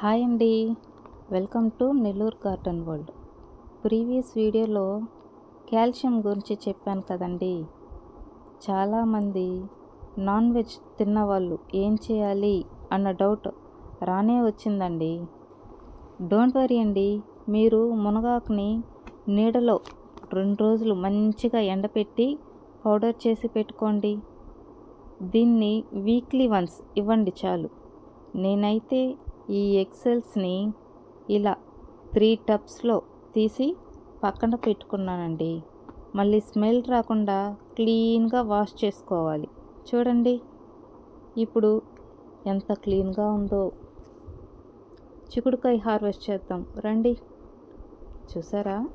Hi అండి. Welcome to Nellore garden world. Previous వీడియోలో calcium గురించి చెప్పాను కదండి. చాలామంది నాన్ వెజ్ తిన్నవాళ్ళు ఏం చేయాలి అన్న డౌట్ రానే వచ్చిందండి. డోంట్ వరీ అండి మీరు మునగాకుని నీడలో రెండు రోజులు మంచిగా ఎండపెట్టి పౌడర్ చేసి పెట్టుకోండి. దీన్ని వీక్లీ వన్స్ ఇవ్వండి చాలు. నేనైతే ఈ ఎక్సెల్స్ని ఇలా త్రీ టబ్స్లో తీసి పక్కన పెట్టుకున్నానండి. మళ్ళీ స్మెల్ రాకుండా క్లీన్గా వాష్ చేసుకోవాలి. చూడండి. ఇప్పుడు ఎంత క్లీన్గా ఉందో. చిక్కుడుకాయ హార్వెస్ట్ చేద్దాం. రండి. చూసారా?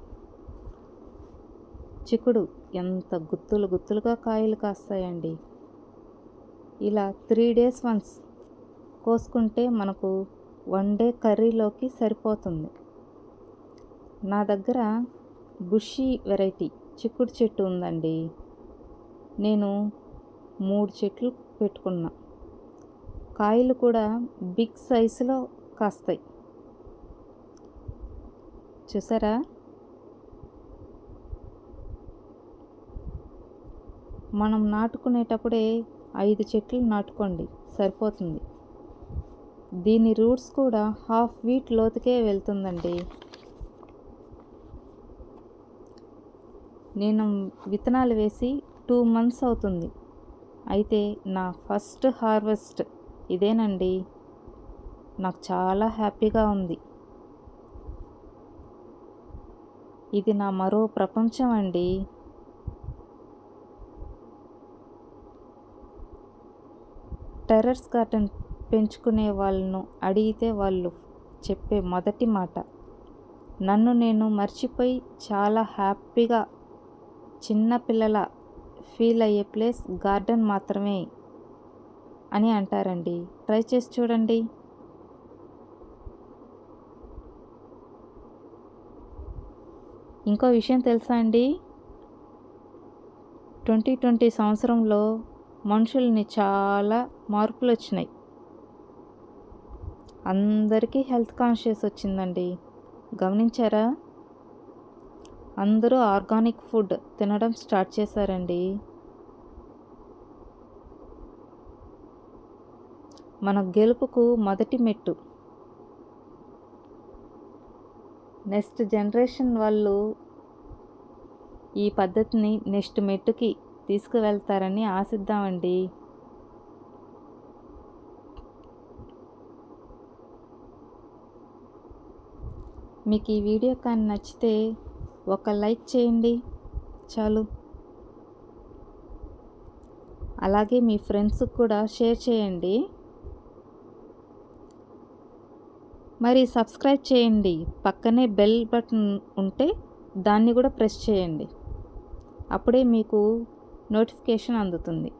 చిక్కుడు ఎంత గుత్తులు గుత్తులుగా కాయలు కాస్తాయండి. ఇలా త్రీ డేస్ వన్స్ కోసుకుంటే మనకు వన్ డే కర్రీలోకి సరిపోతుంది. నా దగ్గర బుషీ వెరైటీ చిక్కుడు చెట్టు ఉందండి. నేను మూడు చెట్లు పెట్టుకున్నా. కాయలు కూడా బిగ్ సైజులో కాస్తాయి. చూసారా? మనం నాటుకునేటప్పుడే ఐదు చెట్లు నాటుకోండి సరిపోతుంది. దీని రూట్స్ కూడా హాఫ్ వీట్ లోతుకే వెళ్తుందండి. నేను విత్తనాలు వేసి టూ మంత్స్ అవుతుంది. అయితే నా ఫస్ట్ హార్వెస్ట్ ఇదేనండి. నాకు చాలా హ్యాపీగా ఉంది. ఇది నా మరో ప్రపంచం అండి. టెర్రస్ గార్డెన్ పెంచుకునే వాళ్ళను అడిగితే వాళ్ళు చెప్పే మొదటి మాట నన్ను నేను మర్చిపోయి చాలా హ్యాపీగా చిన్నపిల్లల ఫీల్ అయ్యే ప్లేస్ గార్డెన్ మాత్రమే అని అంటారండి. ట్రై చేసి చూడండి. ఇంకో విషయం తెలుసా అండి? ట్వంటీ ట్వంటీ సంవత్సరంలో మనుషుల్ని చాలా మార్పులు వచ్చినాయి అందరికీ హెల్త్ కాన్షియస్ వచ్చిందండి. గమనించారా? అందరూ ఆర్గానిక్ ఫుడ్ తినడం స్టార్ట్ చేశారండి. మన గెలుపుకు మొదటి మెట్టు. నెక్స్ట్ జనరేషన్ వాళ్ళు ఈ పద్ధతిని నెక్స్ట్ మెట్టుకి తీసుకువెళ్తారని ఆశిద్దామండి. మీకు ఈ వీడియో కానీ నచ్చితే ఒక లైక్ చేయండి. చాలు. అలాగే మీ ఫ్రెండ్స్కి కూడా షేర్ చేయండి. మరి సబ్స్క్రైబ్ చేయండి. పక్కనే బెల్ బటన్ ఉంటే దాన్ని కూడా ప్రెస్ చేయండి. అప్పుడే మీకు నోటిఫికేషన్ అందుతుంది.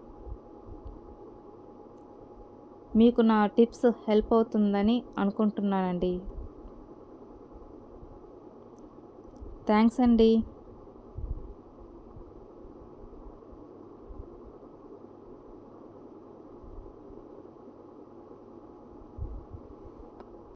మీకు నా టిప్స్ హెల్ప్ అవుతుందని అనుకుంటున్నానండి. థ్యాంక్స్ అండి